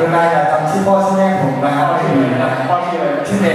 เวลาอยากจำที่พ่อที่แม่ผมนะครับพ่อชื่ออะไรชื่อเด็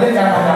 le